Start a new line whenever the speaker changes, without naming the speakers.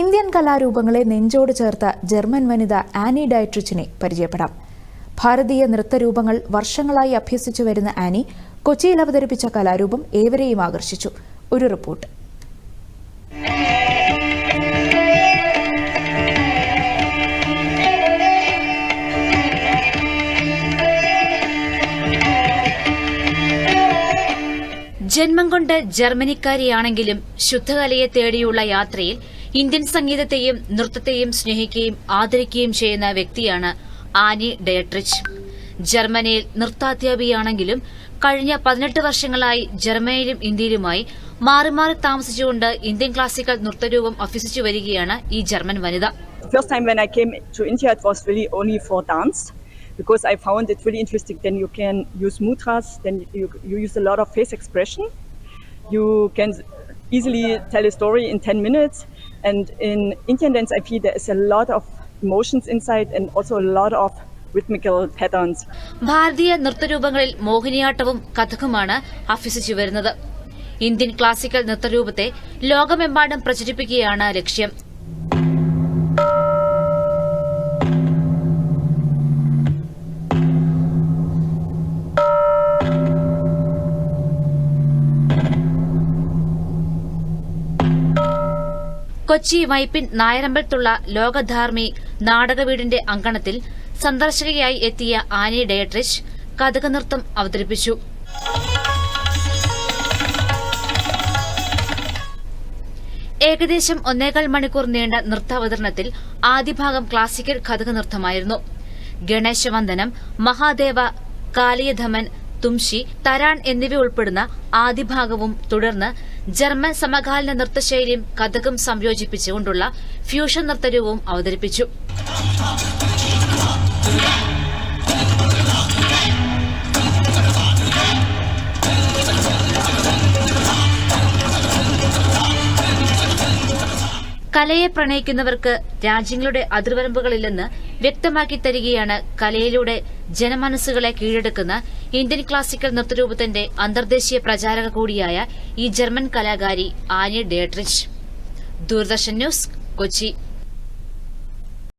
Indian കലാരൂപങ്ങളെ നെഞ്ചോട് ചേർത്ത German വനിത Annie ഡയട്രിച്ചിനെ പരിചയപ്പെടാം. ഭാരതീയ നൃത്തരൂപങ്ങൾ വർഷങ്ങളായി അഭ്യസിച്ചു വരുന്ന ആനി കൊച്ചിയിൽ അവതരിപ്പിച്ച കലാരൂപം ഏവരെയും ആകർഷിച്ചു. ഒരു റിപ്പോർട്ട്.
ജന്മം കൊണ്ട് ജർമ്മനിക്കാരിയാണെങ്കിലും ശുദ്ധകലയെ തേടിയുള്ള യാത്രയിൽ ഇന്ത്യൻ സംഗീതത്തെയും നൃത്തത്തെയും സ്നേഹിക്കുകയും ആദരിക്കുകയും ചെയ്യുന്ന വ്യക്തിയാണ് ആനി ഡയട്രിച്ച് ജർമ്മനിയിൽ നൃത്താധ്യാപിയാണെങ്കിലും കഴിഞ്ഞ പതിനെട്ട് വർഷങ്ങളായി ജർമ്മനിയിലും ഇന്ത്യയിലുമായി മാറി മാറി താമസിച്ചുകൊണ്ട് ഇന്ത്യൻ ക്ലാസിക്കൽ നൃത്തരൂപം അഭ്യസിച്ചു വരികയാണ് ഈ ജർമ്മൻ വനിത
First time when I came to India, it was really only for dance because I found it really interesting. Then you can use mudras, then you, you use a lot of face expression. You can easily tell a story in 10 minutes. And in Indian dance, IP, there is a lot of emotions inside and also a lot of rhythmical patterns.
ഭാരതീയ നൃത്തരൂപങ്ങളിൽ മോഹിനിയാട്ടവും കഥകുമാണ് അഭ്യസിച്ചു വരുന്നത് Indian classical നൃത്തരൂപത്തെ ലോകമെമ്പാടും പ്രചരിപ്പിക്കുകയാണ് ലക്ഷ്യം കൊച്ചി വൈപ്പിൻ നായരമ്പലത്തുള്ള ലോകധാർമ്മി നാടകവീടിന്റെ അങ്കണത്തിൽ സന്ദർശകയായി എത്തിയ Annie ഡയട്രിഷ് കഥക നൃത്തം അവതരിപ്പിച്ചു. ഏകദേശം ഒന്നേകാൽ മണിക്കൂർ നീണ്ട നൃത്താവതരണത്തിൽ ആദ്യഭാഗം ക്ലാസിക്കൽ കഥക നൃത്തമായിരുന്നു ഗണേശവന്ദനം മഹാദേവ കാലിയധമൻ തുംഷി തരാൺ എന്നിവ ഉൾപ്പെടുന്ന ആദ്യഭാഗവും തുടർന്ന് ജർമ്മൻ സമകാലീന നൃത്തശൈലിയും കഥകും സംയോജിപ്പിച്ചുകൊണ്ടുള്ള ഫ്യൂഷൻ നൃത്തരൂപവും അവതരിപ്പിച്ചു. കലയെ പ്രണയിക്കുന്നവർക്ക് രാജ്യങ്ങളുടെ അതിർവരമ്പുകളില്ലെന്ന് വ്യക്തമാക്കി തരികയാണ് കലയിലൂടെ ജനമനസ്സുകളെ കീഴടക്കുന്ന ഇന്ത്യൻ ക്ലാസിക്കൽ നൃത്തരൂപത്തിന്റെ അന്തർദേശീയ പ്രചാരക കൂടിയായ ഈ ജർമ്മൻ കലാകാരി Annie Dietrich. Doordarshan news Kochi.